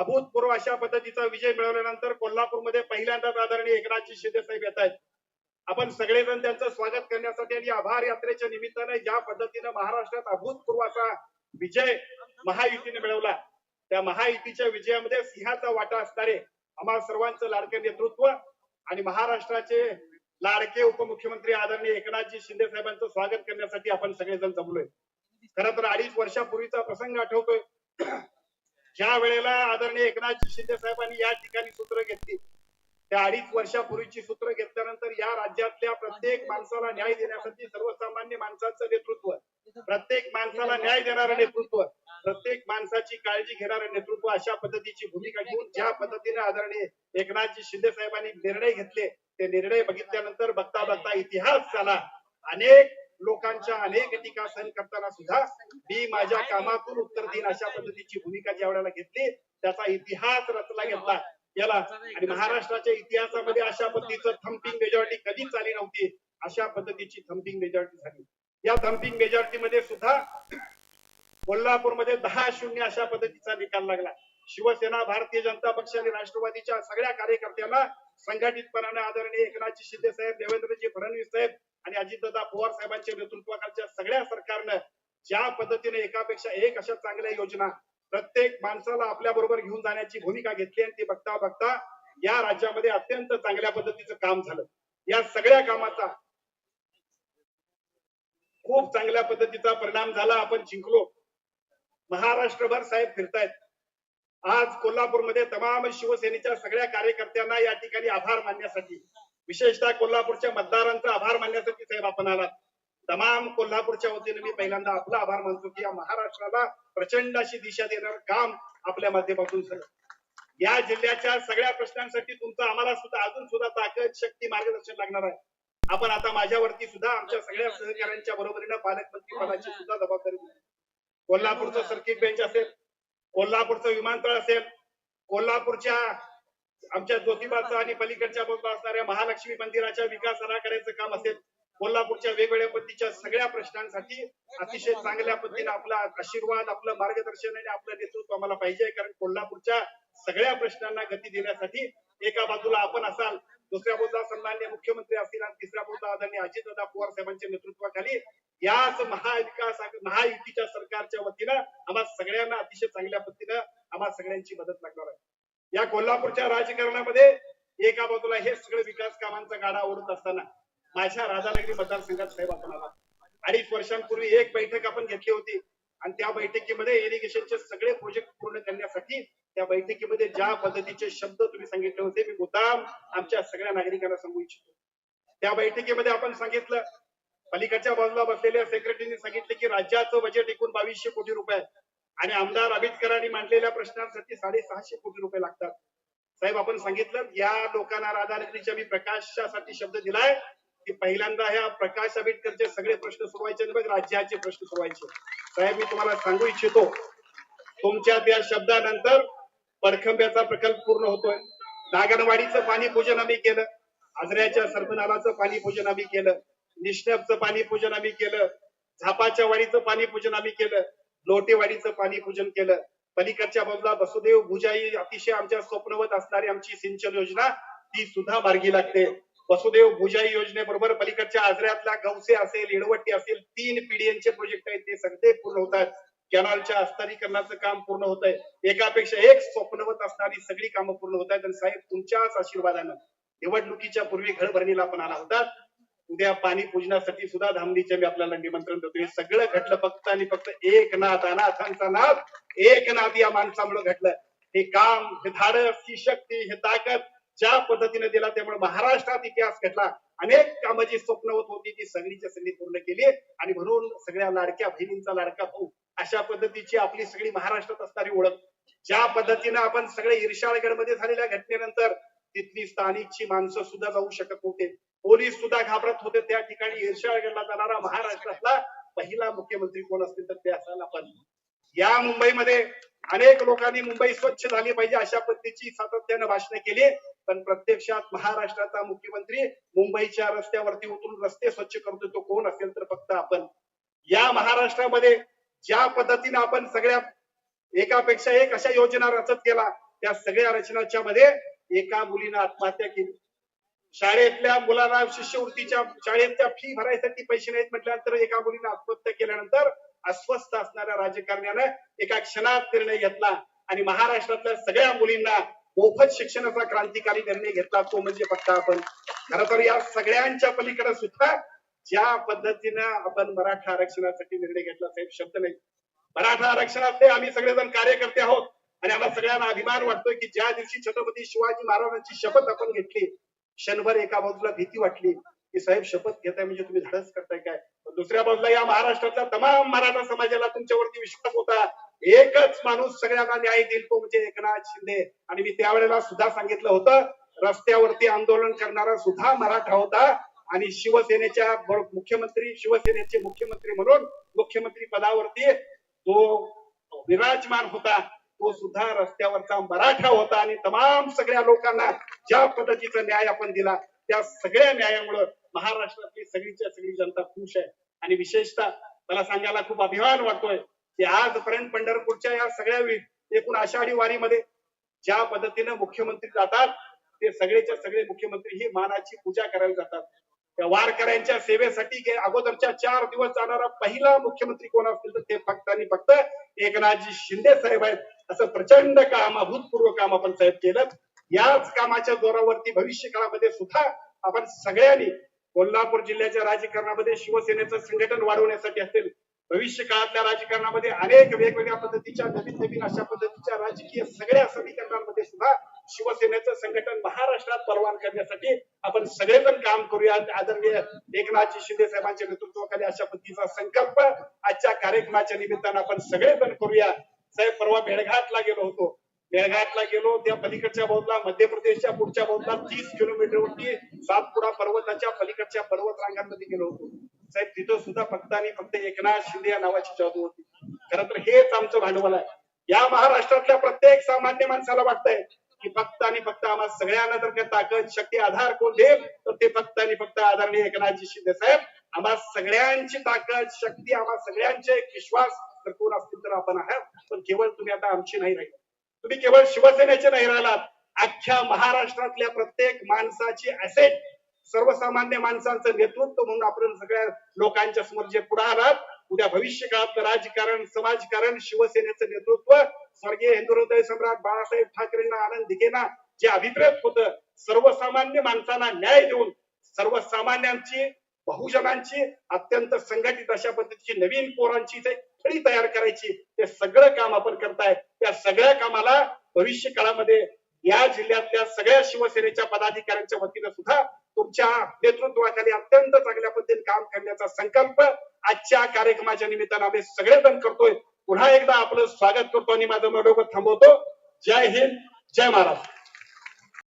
अभूतपूर्व अशा पद्धतीचा विजय मिळवल्यानंतर कोल्हापूरमध्ये पहिल्यांदाच आदरणीय एकनाथजी शिंदे साहेब येत आहेत. आपण सगळेजण त्यांचं स्वागत करण्यासाठी आणि आभार यात्रेच्या निमित्ताने ज्या पद्धतीनं महाराष्ट्रात अभूतपूर्व असा विजय महायुतीने मिळवला त्या महायुतीच्या विजयामध्ये सिंहाचा वाटा असणारे आम्हा सर्वांचं लाडके नेतृत्व आणि महाराष्ट्राचे लाडके उपमुख्यमंत्री आदरणीय एकनाथजी शिंदे साहेबांचं स्वागत करण्यासाठी आपण सगळेजण जमलोय. खर तर अडीच वर्षापूर्वीचा प्रसंग आठवतोय. ज्या वेळेला आदरणीय एकनाथ शिंदे साहेबांनी या ठिकाणी सूत्र घेतली त्या अडीच वर्षापूर्वीची सूत्र घेतल्यानंतर या राज्यातल्या प्रत्येक माणसाला न्याय देण्यासाठी सर्वसामान्य माणसाचं नेतृत्व प्रत्येक माणसाला न्याय देणारं नेतृत्व प्रत्येक माणसाची काळजी घेणारं नेतृत्व अशा पद्धतीची भूमिका घेऊन ज्या पद्धतीने आदरणीय एकनाथजी शिंदे साहेबांनी निर्णय घेतले ते निर्णय बघितल्यानंतर बघता बघता इतिहास झाला. अनेक लोकांच्या अनेक टीका सहन करताना सुद्धा मी माझ्या कामातून उत्तर देईन अशा पद्धतीची भूमिका ज्या वेळेला घेतली त्याचा इतिहास रचला घेतला याला आणि महाराष्ट्राच्या इतिहासामध्ये अशा पद्धतीचं थम्पिंग मेजॉरिटी कधीच आली नव्हती अशा पद्धतीची थम्पिंग मेजॉरिटी झाली. या थम्पिंग मेजॉरिटी मध्ये सुद्धा कोल्हापूरमध्ये दहा शून्य अशा पद्धतीचा निकाल लागला. शिवसेना भारतीय जनता पक्ष आणि राष्ट्रवादीच्या सगळ्या कार्यकर्त्यांना संघटितपणाने आदरणीय एकनाथजी शिंदे साहेब देवेंद्रजी फडणवीस साहेब आणि अजितदादा पवार साहेबांच्या नेतृत्वाखालच्या सगळ्या सरकारनं ज्या पद्धतीने एकापेक्षा एक अशा चांगल्या योजना प्रत्येक माणसाला आपल्या बरोबर घेऊन जाण्याची भूमिका घेतली आणि ती बघता बघता या राज्यामध्ये अत्यंत चांगल्या पद्धतीचं काम झालं. या सगळ्या कामाचा खूप चांगल्या पद्धतीचा परिणाम झाला. आपण जिंकलो. महाराष्ट्रभर साहेब फिरतायत. आज कोल्हापूरमध्ये तमाम शिवसेनेच्या सगळ्या कार्यकर्त्यांना या ठिकाणी आभार मानण्यासाठी विशेषतः कोल्हापूरच्या मतदारांचा आभार मानण्यासाठी साहेब आपण आलात. तमाम कोल्हापूरच्या वतीने मी पहिल्यांदा आपला आभार मानतो की या महाराष्ट्राला प्रचंड अशी दिशा देणार काम आपल्या माध्यमातून झालं. या जिल्ह्याच्या सगळ्या प्रश्नांसाठी तुमचं आम्हाला सुद्धा अजून सुद्धा ताकद शक्ती मार्गदर्शन लागणार आहे. आपण आता माझ्यावरती सुद्धा आमच्या सगळ्या सहकाऱ्यांच्या बरोबरीनं पालकमंत्री पदाची सुद्धा जबाबदारी कोल्हापूरचं सर्किट बेंच असेल कोल्हापूरचं विमानतळ असेल कोल्हापूरच्या आमच्या ज्योतिबाचं आणि पलीकडच्या बाजूला असणाऱ्या महालक्ष्मी मंदिराच्या विकासाला करायचं काम असेल कोल्हापूरच्या वेगवेगळ्या पद्धतीच्या सगळ्या प्रश्नांसाठी अतिशय चांगल्या पद्धतीने आपला आशीर्वाद आपलं मार्गदर्शन आणि आपलं नेतृत्व आम्हाला पाहिजे. कारण कोल्हापूरच्या सगळ्या प्रश्नांना गती देण्यासाठी एका बाजूला आपण असाल दुसऱ्या मुद्दा सन्मान्य मुख्यमंत्री असतील आणि तिसऱ्या मुद्दा आदरणीय अजितदादा पवार साहेबांच्या नेतृत्वाखाली याच महाविकास महायुतीच्या सरकारच्या वतीनं आम्हा सगळ्यांना अतिशय चांगल्या पद्धतीनं आम्हा सगळ्यांची मदत लागणार आहे. या कोल्हापूरच्या राजकारणामध्ये एका बाजूला हे सगळे विकास कामांचा गाडा ओढत असताना माझ्या राधानगरी मतदारसंघात साहेब आपण आला. अडीच वर्षांपूर्वी एक बैठक आपण घेतली होती आणि त्या बैठकीमध्ये इरिगेशनचे सगळे प्रोजेक्ट पूर्ण करण्यासाठी त्या बैठकीमध्ये ज्या पद्धतीचे शब्द तुम्ही सांगितले होते मी मुद्दाम आमच्या सगळ्या नागरिकांना सांगू इच्छितो. त्या बैठकीमध्ये आपण सांगितलं पलीकडच्या बाजूला बसलेल्या सेक्रेटरीने सांगितले की राज्याचं बजेट एकूण बावीसशे कोटी रुपये आणि आमदार आंबेडकरांनी मांडलेल्या प्रश्नांसाठी साडेसहाशे कोटी रुपये लागतात. साहेब आपण सांगितलं या लोकांना राधानगरीच्या मी प्रकाशासाठी शब्द दिलाय की पहिल्यांदा ह्या प्रकाश आंबेडकरचे सगळे प्रश्न सोडवायचे आणि मग राज्याचे प्रश्न सोडवायचे. साहेब मी तुम्हाला सांगू इच्छितो तुमच्या त्या शब्दानंतर परखंब्याचा प्रकल्प पूर्ण होतोय. नागनवाडीचं पाणी पूजन आम्ही केलं. आजऱ्याच्या सर्पनालाचं पाणी पूजन आम्ही केलं. निष्णपचं पाणी पूजन आम्ही केलं. झापाच्या वाडीचं पाणी पूजन आम्ही केलं. लोटेवाडीचं पाणी पूजन केलं. पलीकडच्या बाजूला वसुदेव भुजाई अतिशय आमच्या स्वप्नवत असणारी आमची सिंचन योजना ती सुद्धा मार्गी लागते. वसुदेव भुजाई योजनेबरोबर पलीकडच्या आजऱ्यातला गवसे असेल इडवट्टी असेल तीन पीडीएनचे प्रोजेक्ट आहेत ते सगळे पूर्ण होतात. कॅनॉलच्या अस्तरीकरणाचं काम पूर्ण होत आहे. एकापेक्षा एक स्वप्नवत असणारी सगळी कामं पूर्ण होत आहेत. आणि साहेब तुमच्याच आशीर्वादानं निवडणुकीच्या पूर्वी घर भरणीला आपण आला होता. उद्या पाणी पूजनासाठी सुद्धा धामणीच्या मी आपल्याला निमंत्रण देतो. हे सगळं घडलं फक्त आणि फक्त एक नाथ अनाथांचा नाथ एक नाथ या माणसामुळे घडलं. हे काम हे धाडस ही शक्ती हे ताकद ज्या पद्धतीने दिला त्यामुळे महाराष्ट्रात इतिहास घडला. अनेक कामं जी होत होती ती सगळीच्या सगळी पूर्ण केली. आणि म्हणून सगळ्या लाडक्या बहिणींचा लाडका भाऊ अशा पद्धतीची आपली सगळी महाराष्ट्रात असणारी ओळख. ज्या पद्धतीनं आपण सगळे इर्षाळगडमध्ये झालेल्या घटनेनंतर तिथली स्थानिकची माणसं सुद्धा जाऊ शकत नव्हते. पोलीस सुद्धा घाबरत होते. त्या ठिकाणी इर्शाळगडला जाणारा महाराष्ट्रातला पहिला मुख्यमंत्री कोण असतील तर ते असायला पण. या मुंबईमध्ये अनेक लोकांनी मुंबई स्वच्छ झाली पाहिजे अशा पद्धतीची सातत्यानं भाषण केली. पण प्रत्यक्षात महाराष्ट्राचा मुख्यमंत्री मुंबईच्या रस्त्यावरती उतरून रस्ते स्वच्छ करतो तो कोण असेल तर फक्त आपण. या महाराष्ट्रामध्ये ज्या पद्धतीने आपण सगळ्या एकापेक्षा एक अशा योजना रचत केला त्या सगळ्या रचनाच्या मध्ये एका मुलीनं आत्महत्या केली. शाळेतल्या मुलांना शिष्यवृत्तीच्या शाळेच्या फी भरायसाठी पैसे नाहीत म्हटल्यानंतर एका मुलीने आत्महत्या केल्यानंतर अस्वस्थ असणाऱ्या राजकारण्यानं एका क्षणात निर्णय घेतला आणि महाराष्ट्रातल्या सगळ्या मुलींना मोफत शिक्षणाचा क्रांतिकारी निर्णय घेतला. तो म्हणजे फक्त आपण. खर तर या सगळ्यांच्या पलीकडे सुद्धा ज्या पद्धतीनं आपण मराठा आरक्षणासाठी निर्णय घेतला साहेब शब्द नाही. मराठा आरक्षणातले आम्ही सगळेजण कार्यकर्ते आहोत. आणि आम्हाला सगळ्यांना अभिमान वाटतोय की ज्या दिवशी छत्रपती शिवाजी महाराजांची शपथ आपण घेतली क्षणभर एका बाजूला भीती वाटली की साहेब शपथ घेताय म्हणजे तुम्ही धडस करताय काय? दुसऱ्या बाजूला या महाराष्ट्रातल्या तमाम मराठा समाजाला तुमच्यावरती विश्वास होता. एकच माणूस सगळ्यांना न्याय देईल तो म्हणजे एकनाथ शिंदे. आणि मी त्यावेळेला सुद्धा सांगितलं होतं रस्त्यावरती आंदोलन करणारा सुद्धा मराठा होता. आणि शिवसेनेच्या मुख्यमंत्री शिवसेनेचे मुख्यमंत्री म्हणून मुख्यमंत्री पदावरती तो विराजमान होता तो सुद्धा रस्त्यावरचा मराठा होता. आणि तमाम सगळ्या लोकांना ज्या पद्धतीचा न्याय आपण दिला त्या सगळ्या न्यायामुळे महाराष्ट्रातली सगळीच्या सगळी जनता खुश आहे. आणि विशेषतः मला सांगायला खूप अभिमान वाटतोय की आजपर्यंत पंढरपूरच्या या सगळ्या एकूण आषाढी वारीमध्ये ज्या पद्धतीने मुख्यमंत्री जातात ते सगळेच्या सगळे मुख्यमंत्री ही मानाची पूजा करायला जातात. वारकऱ्यांच्या सेवेसाठी गे- अगोदरच्या चार दिवस जाणारा पहिला मुख्यमंत्री कोण असतील तर ते फक्त आणि फक्त एकनाथजी शिंदे साहेब आहेत. असं प्रचंड काम अभूतपूर्व काम आपण साहेब केलं. याच कामाच्या जोरावरती भविष्य काळामध्ये सुद्धा आपण सगळ्यांनी कोल्हापूर जिल्ह्याच्या राजकारणामध्ये शिवसेनेचं संघटन वाढवण्यासाठी असेल भविष्य काळातल्या राजकारणामध्ये अनेक वेगवेगळ्या पद्धतीच्या नवीन नवीन अशा पद्धतीच्या राजकीय सगळ्या समीकरणांमध्ये सुद्धा शिवसेनेचं संघटन महाराष्ट्रात परवान करण्यासाठी आपण सगळेजण काम करूया आदरणीय एकनाथजी शिंदे साहेबांच्या नेतृत्वाखाली अशा पद्धतीचा संकल्प आजच्या कार्यक्रमाच्या निमित्तानं आपण सगळेजण करूया साहेब परवा मेळघाटला गेलो होतो. मेळघाटला गेलो त्या पलीकडच्या बाजूला मध्य प्रदेशच्या पुढच्या बाजूला तीस किलोमीटरवरती सातपुडा पर्वताच्या पलीकडच्या पर्वत रांगांमध्ये गेलो होतो. साहेब तिथं सुद्धा फक्त आणि फक्त एकनाथ शिंदे या नावाची जादू होती. खर तर हेच आमचं भांडवल आहे. या महाराष्ट्रातल्या प्रत्येक सामान्य माणसाला वाटतंय की फक्त आणि फक्त आम्हाला सगळ्यांना जर का ताकद शक्ती आधार कोण देईल तर ते फक्त आणि फक्त आदरणीय एकनाथजी शिंदे साहेब. आम्हा सगळ्यांची ताकद शक्ती आम्हा सगळ्यांचे एक विश्वास तर कोण असतील तर आपण आहात. पण केवळ तुम्ही आता आमची नाही राहिला तुम्ही केवळ शिवसेनेचे नाही राहिलात. अख्ख्या महाराष्ट्रातल्या प्रत्येक माणसाची असेट सर्वसामान्य माणसांचं नेतृत्व म्हणून आपण सगळ्या लोकांच्या समोर जे पुढे आलात उद्या भविष्य काळातलं राजकारण समाजकारण शिवसेनेचं नेतृत्व स्वर्गीय हिंदुहृदय सम्राट बाळासाहेब ठाकरेंना आनंद दिघेना जे अभिप्रेत होतं सर्वसामान्य माणसांना न्याय देऊन सर्वसामान्यांची बहुजनांची अत्यंत संघटित अशा पद्धतीची नवीन पोरांची जे फळी तयार करायची ते सगळं काम आपण करताय. त्या सगळ्या कामाला भविष्य काळामध्ये या जिल्ह्यातल्या सगळ्या शिवसेनेच्या पदाधिकाऱ्यांच्या वतीनं सुद्धा तुमच्या नेतृत्वाखाली अत्यंत चांगल्या पद्धतीने काम करण्याचा संकल्प आजच्या कार्यक्रमाच्या निमित्तानं आम्ही सगळेजण करतोय. पुन्हा एकदा आपलं स्वागत करतो आणि माझं मनोगत थांबवतो. जय हिंद जय महाराष्ट्र.